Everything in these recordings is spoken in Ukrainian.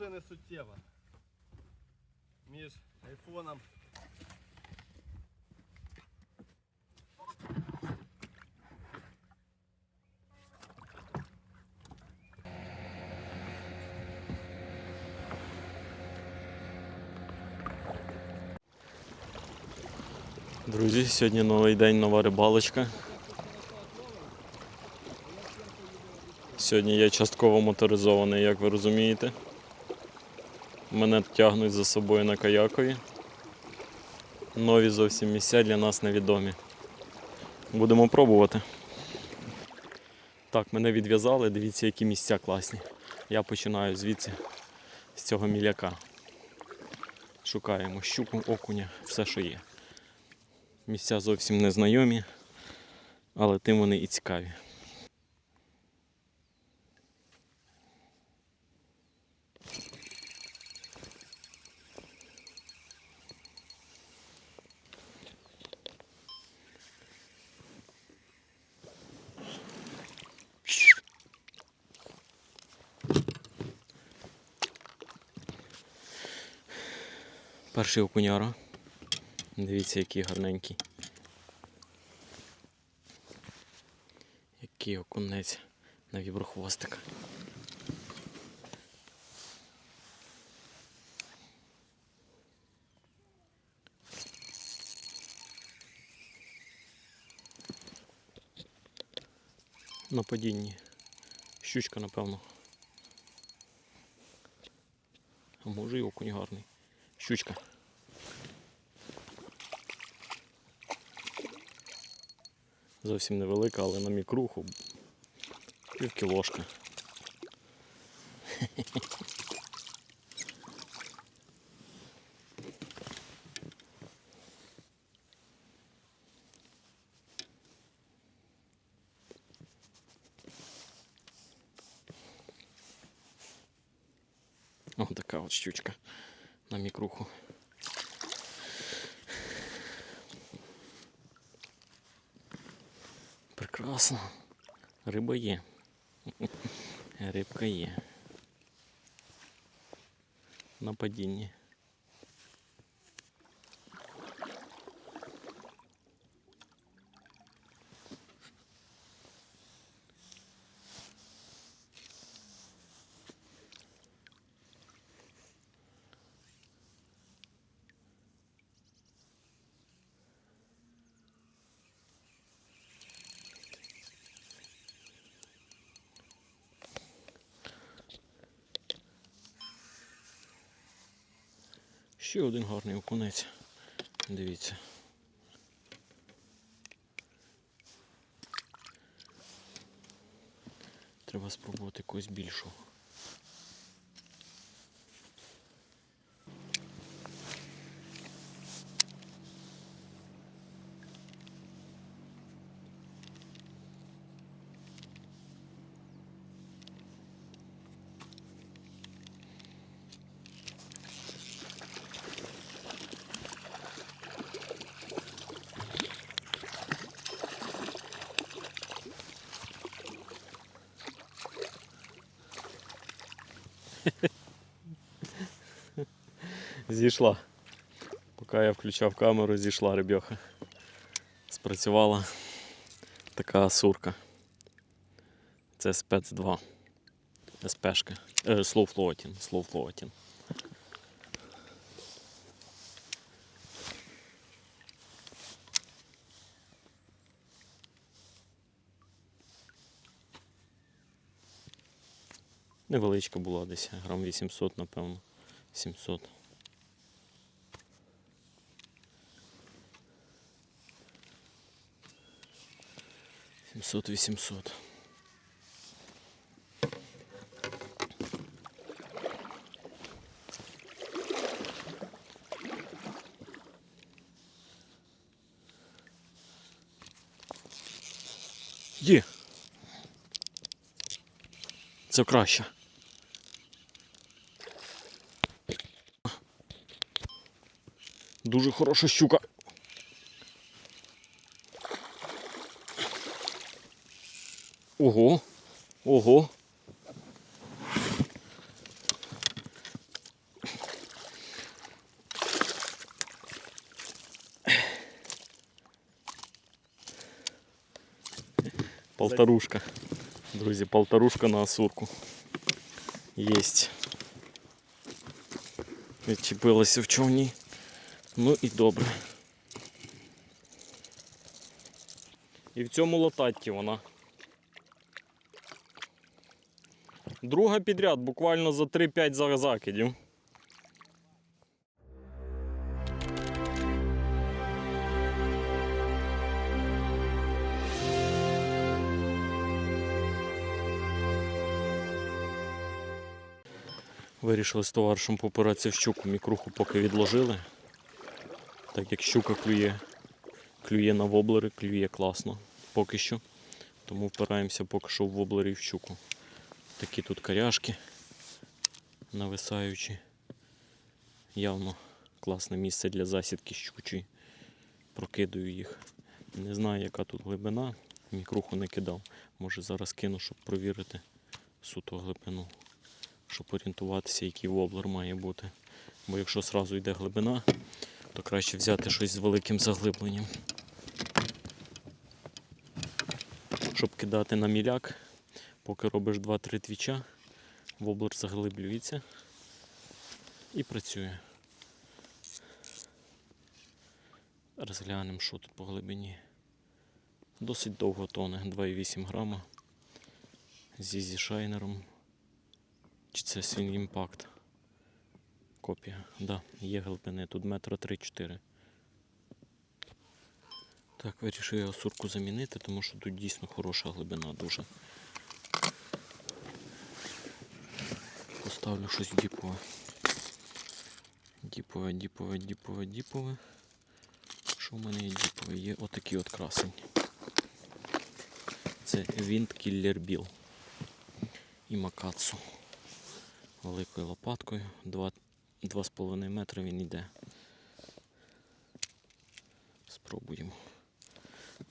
дуже не суттєва. Між айфоном. Друзі, сьогодні новий день, нова рибалочка. Сьогодні я частково моторизований, як ви розумієте. Мене тягнуть за собою на каякові. Нові зовсім місця для нас невідомі. Будемо пробувати. Так, мене відв'язали, дивіться, які місця класні. Я починаю звідси, з цього міляка. Шукаємо щуку, окуня, все, що є. Місця зовсім незнайомі, але тим вони і цікаві. Перший окуняра. Дивіться, який гарненький. Який окунець на віброхвостик. На падінні. Щучка, напевно. А може і окунь гарний. Щучка. Зовсім невелика, але на мікруху пів кілошка. Ось така от щучка на мікруху. Прекрасно. Риба є. Рибка є. На падінні. Ще один гарний окунець. Дивіться. Треба спробувати когось більшого. Зійшла. Поки я включав камеру, зійшла рибьоха. Спрацювала така сурка. Це спец 2. СПшка. Slow floating. Невеличка була десь, грам 800, напевно. 700. Сімсот, вісімсот. Є. Це краще. Дуже хороша щука. Ого, ого. Полторушка. Друзі, полторушка на осурку. Єсть. Відчепилася в човні. Ну і добре. І в цьому лотатті вона. Друга підряд, буквально за 3-5 за- закидів. Вирішили з товаришем попиратися в щуку. Мікруху поки відложили. Так як щука клює, клює на воблери, клює класно поки що. Тому впираємося поки що в воблери і в щуку. Такі тут коряшки нависаючі. Явно класне місце для засідки щучої. Прокидаю їх. Не знаю, яка тут глибина. Мікруху не кидав. Може зараз кину, щоб провірити суто глибину щоб орієнтуватися, який воблер має бути. Бо якщо одразу йде глибина, то краще взяти щось з великим заглибленням. Щоб кидати на міляк, поки робиш 2-3 твіча, воблер заглиблюється і працює. Розглянемо, що тут по глибині. Досить довго тоне, 2,8 грама. Зі шайнером. Чи це свін імпакт? Копія. Да, є глибини. Тут метра 3-4. Так, вирішив я осурку замінити, тому що тут дійсно хороша глибина дуже. Поставлю щось діпове. Діпове, діпове, діпове, діпове. Що в мене є діпове? Є отакий от красень. Це Wind Killer Bill і Макацу великою лопаткою. 2,5 метри він йде. Спробуємо.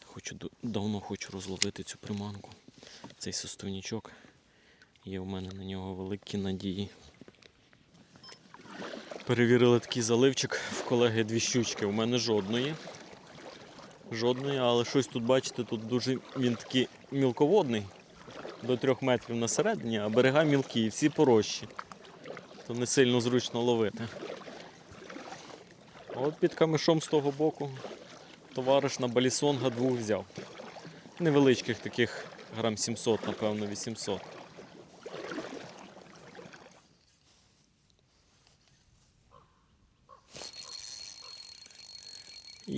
Хочу, давно хочу розловити цю приманку. Цей составничок. Є в мене на нього великі надії. Перевірили такий заливчик в колеги дві щучки. У мене жодної. Жодної, але щось тут, бачите, тут дуже він такий мілководний до 3 метрів на середині, а берега мілкі, всі порожчі. То не сильно зручно ловити. От під камешом з того боку товариш на балісонга двох взяв. Невеличких таких грам 700, напевно, 800.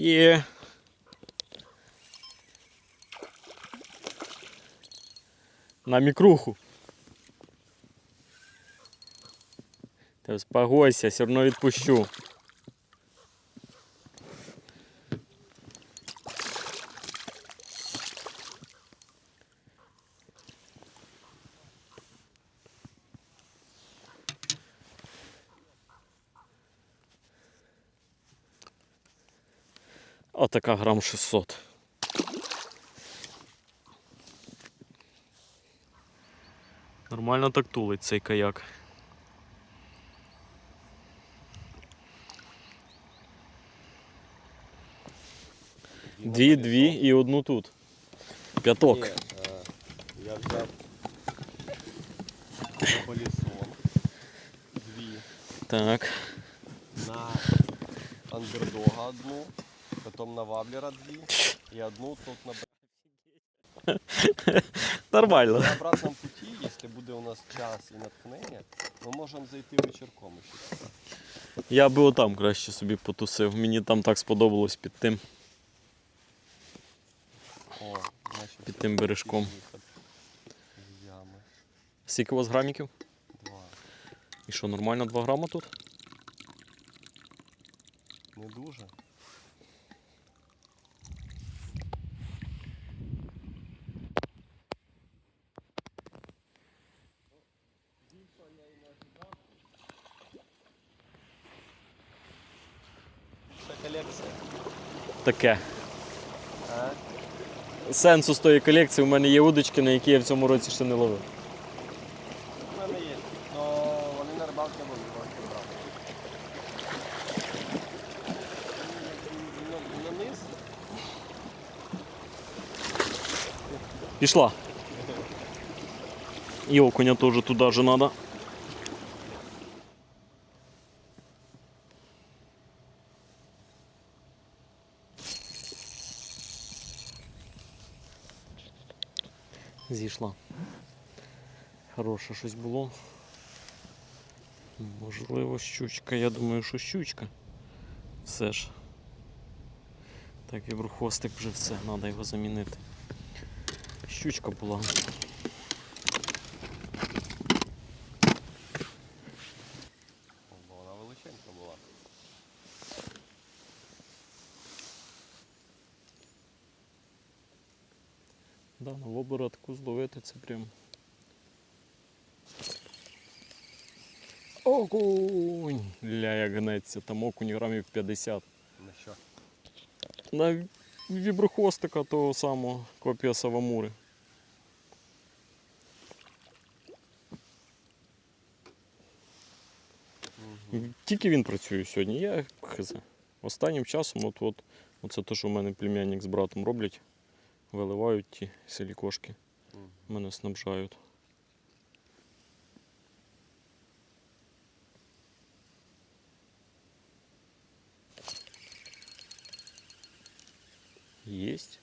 Є. На мікруху. Та спогойся, все одно відпущу. Отака грам 600. Нормально так тулить цей каяк. Дві, дві і одну тут. П'яток. Е, я взяв полісон. Дві. Так. На андердога одну, потім на ваблера дві і одну тут на Нормально. На обратному путі, якщо буде у нас час і натхнення, ми можемо зайти вечірком ще. Я би отам краще собі потусив. Мені там так сподобалось під тим, О, значить, під тим бережком. виход з ями. Скільки у вас граміків? Два. І що, нормально 2 грама тут? Не дуже. Це колекція. Таке. Сенсу з тої колекції у мене є удочки, на які я в цьому році ще не ловив. У мене є. Но вони на рибалці були, трошки брав. На, на. Пішла. І окуня теж туди же треба. Зійшла. Хороше щось було. Можливо, щучка. Я думаю, що щучка. Все ж. Так, і брухвостик вже все, треба його замінити. Щучка була. Бо вона величенька була. На оборотку зловити це прям. Окунь! Ля, як гнеться, там окунь грамів 50. На що? На віброхвостика того самого копія Савамури. Тільки він працює сьогодні, я хз. Останнім часом, от, от, оце те, що в мене племянник з братом роблять, виливають ті силікошки, Мгм. мене снабжають. Єсть.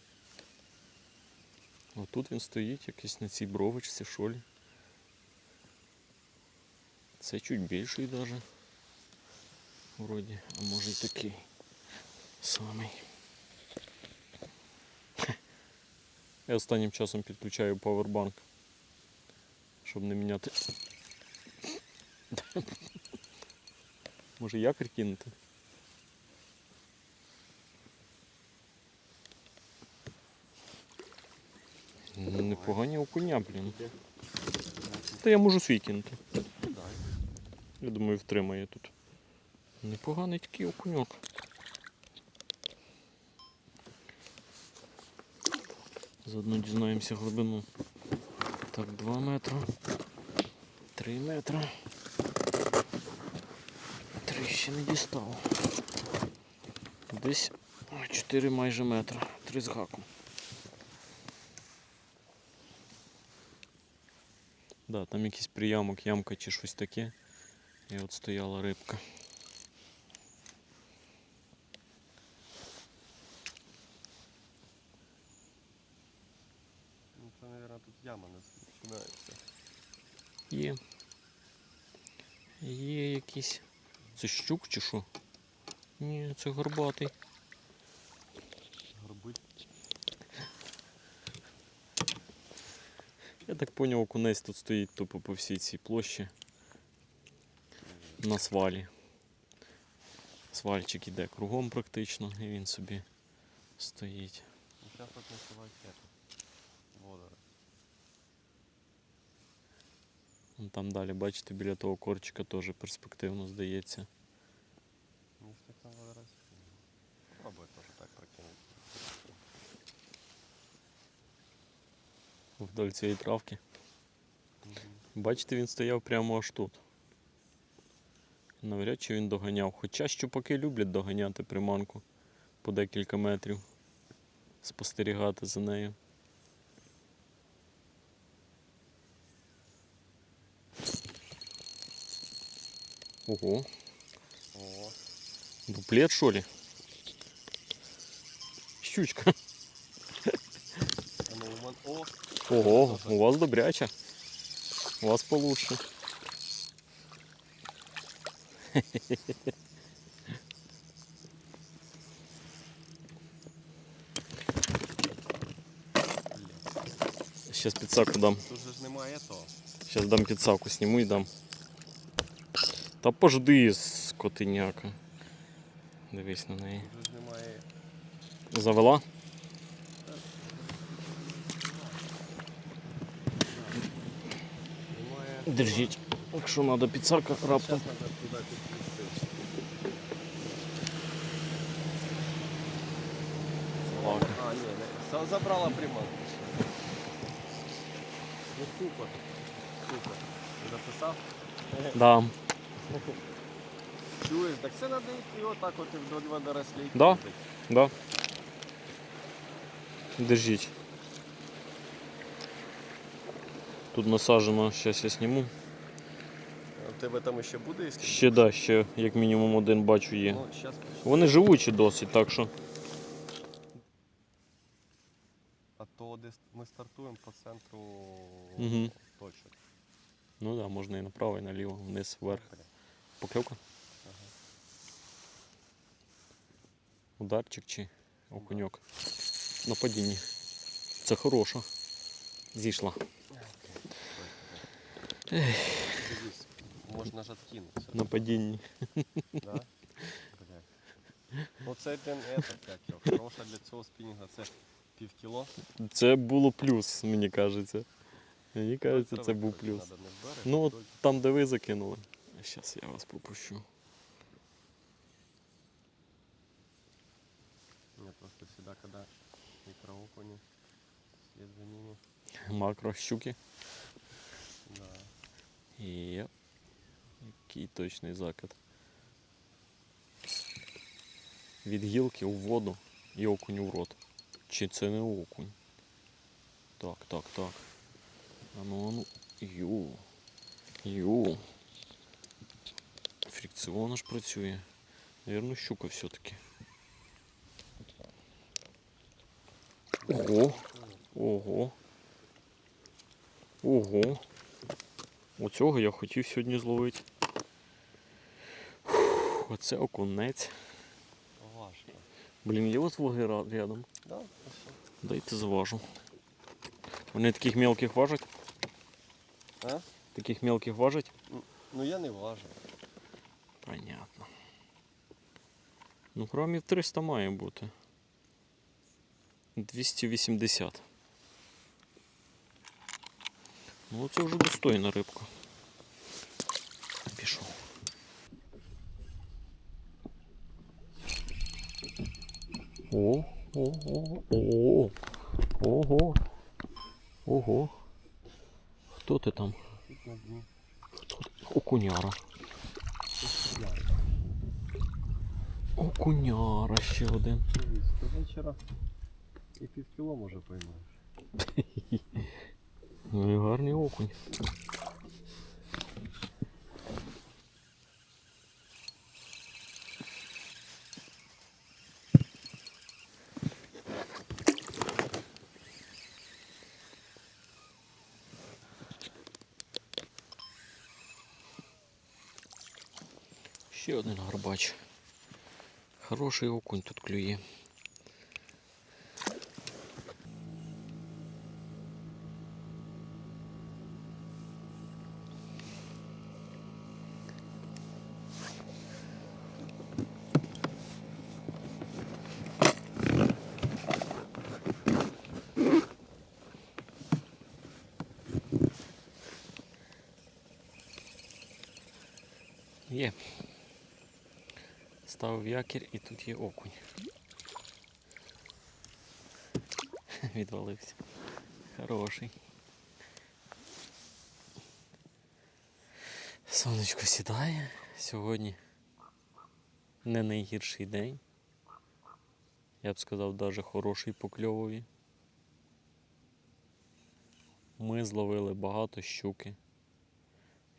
Отут він стоїть, якийсь на цій бровочці, шолі. Це чуть більший даже. Вроді, а може й такий самий. Я останнім часом підключаю павербанк, щоб не міняти. Може якорь кинути? Ну, Непогані окуня, блін. Та я можу свій кинути. Я думаю, втримає тут. Непоганий такий окуньок. Заодно дізнаємося глибину. Так, 2 метри. 3 метри. 3 ще не дістав. Десь 4 майже метри. 3 з гаком. Да, там якийсь приямок, ямка чи щось таке. І от стояла рибка. Ну це, мабуть, тут яма не починається. Є. Є якийсь. Це щук чи що? Ні, це горбатий. Горбить. Я так поняв, окунець тут стоїть тупо по всій цій площі. На свалі. Свальчик іде кругом практично, і він собі стоїть. Ну зараз тут насівають это. Водора. Вон Там далі, бачите, біля того корчика теж перспективно здається. Ну, водора. Пробуй теж так прокинути. Вдоль цієї травки. Мгм. Бачите, він стояв прямо аж тут. Навряд чи він доганяв. Хоча щупаки люблять доганяти приманку по декілька метрів, спостерігати за нею. Ого, О, дуплет, що ли? Щучка. ну, Ого, у вас добряча. У вас получше. Сейчас підсаку дам. тут же ж немає того. Сейчас дам підсаку, сніму і дам. Та пожди, скотиняка. Дивись на неї. Завела? Держіть. Якщо треба підсака, раптом. А, ні, Забрала приманку. Ну супер. Супер. Записав? Да. Чуєш, так це треба йти отак от і вдоль водорослей. Да. Да. Держіть. Тут насаджено, зараз я зніму. У тебе там ще буде, якщо Ще да, ще як мінімум один бачу є. Ну, щас... Вони живучі досить, так що. А то десь ми стартуємо по центру Мгм. точок. Ну так, да, можна і направо, і наліво, вниз, вверх. Бля. Покльовка? Ударчик чи окуньок? На падінні. Це хороша. Зійшла. Можна ж откинутися. На падінні. Да? Блядь. Ну один як його, хороша для цього спінінга, це пів кіло. Це було плюс, мені кажеться. Мені кажеться, це був плюс. Ну, от там, де ви закинули. Зараз я вас попущу. Нет, просто всегда, когда микроокуни, след за ними. Макро щуки. Да. Є. Який точний закид. Від гілки у воду і окунь у рот. Чи це не окунь? Так, так, так. Ану, ану. Ю. Ю. Фрикціон аж працює. Навірно, щука все-таки. Ого. Ого. Ого. Оцього я хотів сьогодні зловити. Фух, Оце окунець. Важко. Блін, є у вас ваги рядом? Да. Дайте зважу. Вони таких мелких важать? А? Таких мелких важать? Ну я не важу. Понятно. Ну, грамів 300 має бути. 280. Ну, це вже достойна рибка. Пішов. О, о, о, о, ого, ого. Хто ти там? Хто ти? Окуняра. Окуняра ще один. До вечора і пів кіло може поймаєш. Ну і гарний окунь. Ще один гарбач. Хороший окунь тут клює. Є. Ставив якір і тут є окунь. Відвалився. Хороший. Сонечко сідає. Сьогодні не найгірший день. Я б сказав, навіть хороший по кльовові. Ми зловили багато щуки.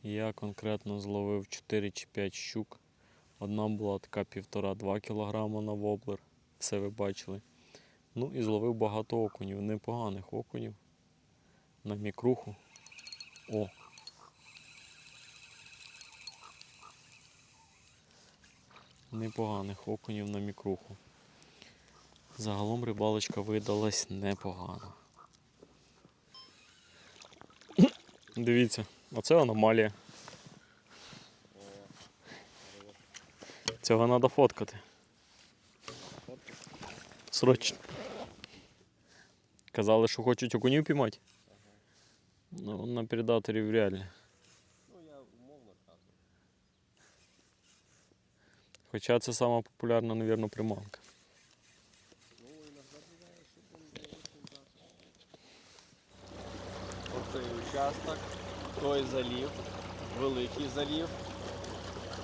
Я конкретно зловив 4 чи 5 щук. Одна була така 1,5-2 кг на воблер. Все ви бачили. Ну і зловив багато окунів, непоганих окунів. На мікруху. О! Непоганих окунів на мікруху. Загалом рибалочка видалась непогана. Дивіться, оце аномалія. Цього треба фоткати. Срочно. Казали, що хочуть окунів піймати. Ну, на передаторів реально. Ну я умовно кажу. Хоча це сама популярна, мабуть, приманка. Ну іноді. Оцей участок, той залів, великий залів.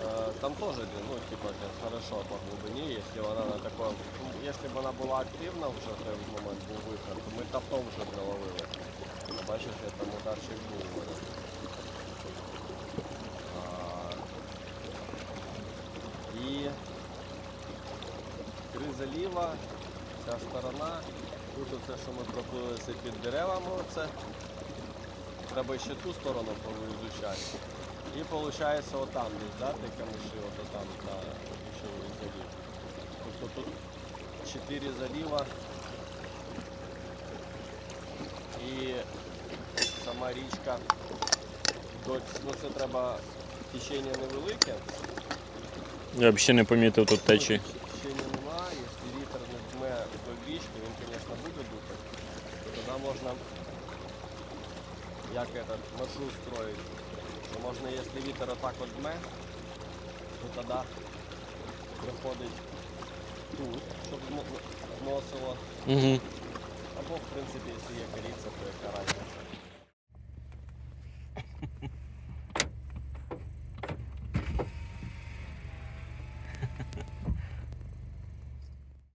Е, Там теж, ну, типа, хорошо по глубині, якщо вона на такому, ну, якщо б вона була активна вже в момент був виход, то ми топтом вже. Ну, Бачиш, я там ударчик був у мене. І три заліва, ця сторона. Тут оце, що ми проплили це під деревами, оце. Треба ще ту сторону повизучати. І виходить отам десь, да, де камиші, от там на ключовий залів. Тобто тут чотири заліва і сама річка. До, ну це треба течення невелике. Я ще не помітив тут течії. Течення нема, якщо вітер не дме до річки, він, звісно, буде духати. Тоді можна як этот маршрут строить. Що можна, якщо вітер отак от дме, то тоді приходить тут, щоб вносило. зносило. Угу. Або, в принципі, якщо є кориця, то яка разниця.